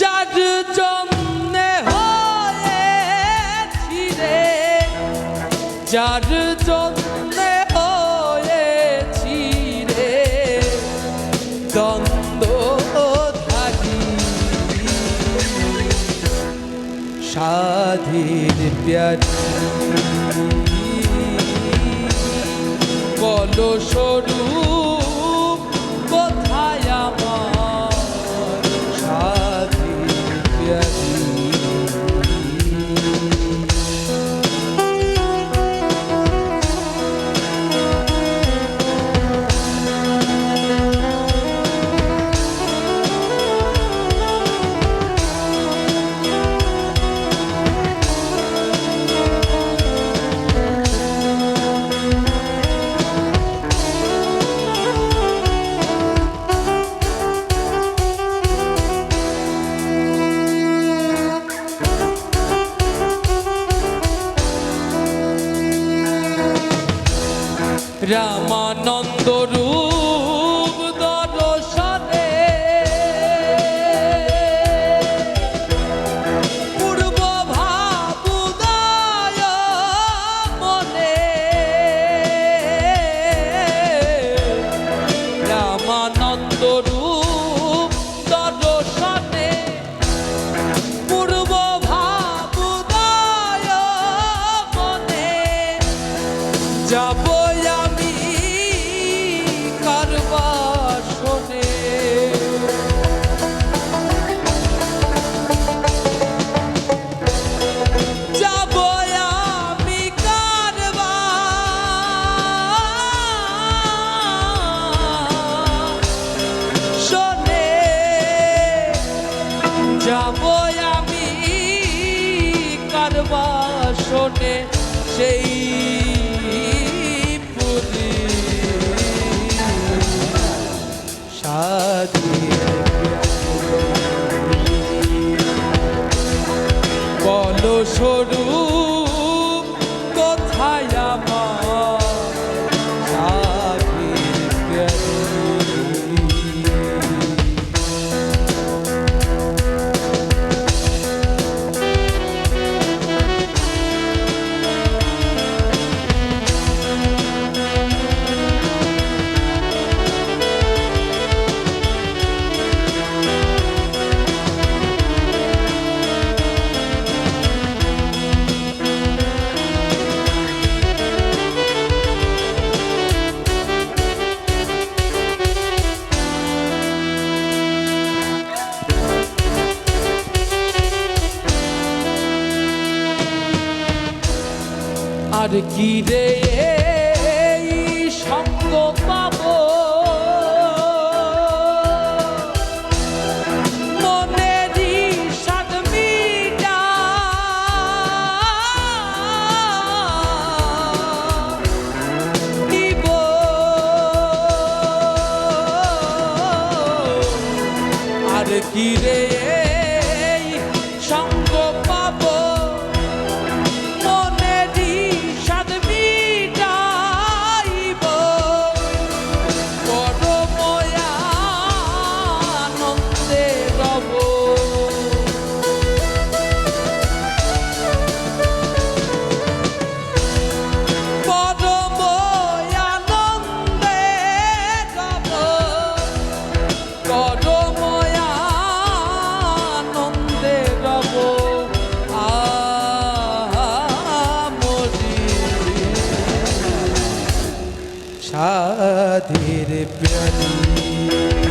যার জন্যে হয়েছি রে যার জন্যে হয়েছি রে দ্বন্দ্বধারী স্বাধীন প্যারি। বল স্বরূপ রামানন্দ রূপ শোনে সেই পুরী। সাধীর বলো স্বরূপ আর কি রে সঙ্গ পাবো। আর কি রে સાધીર પ્યરી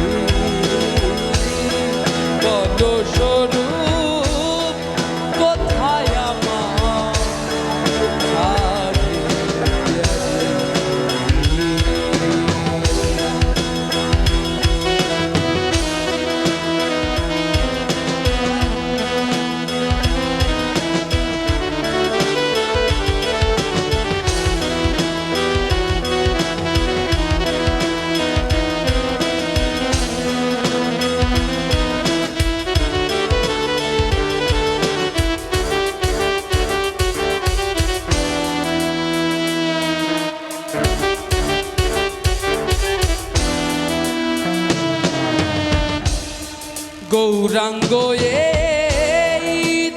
গৌরাঙ্গ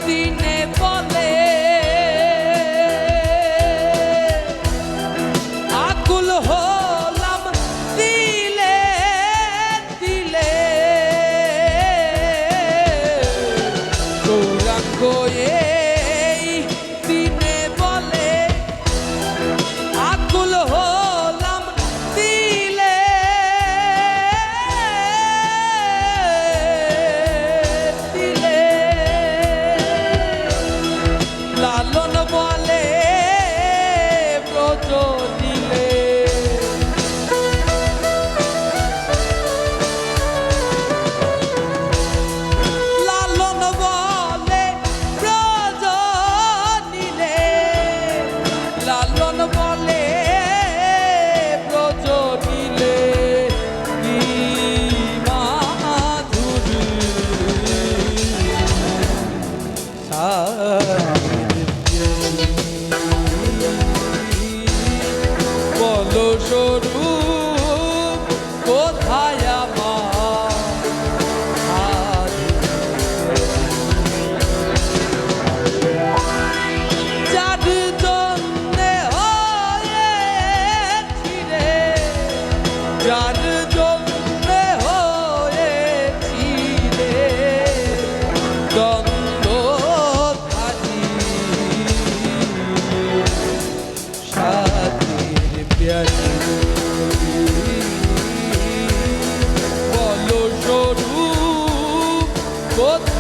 দিনে বলে আকুল হলাম দিলে দিলে। গৌরাঙ্গ time. 我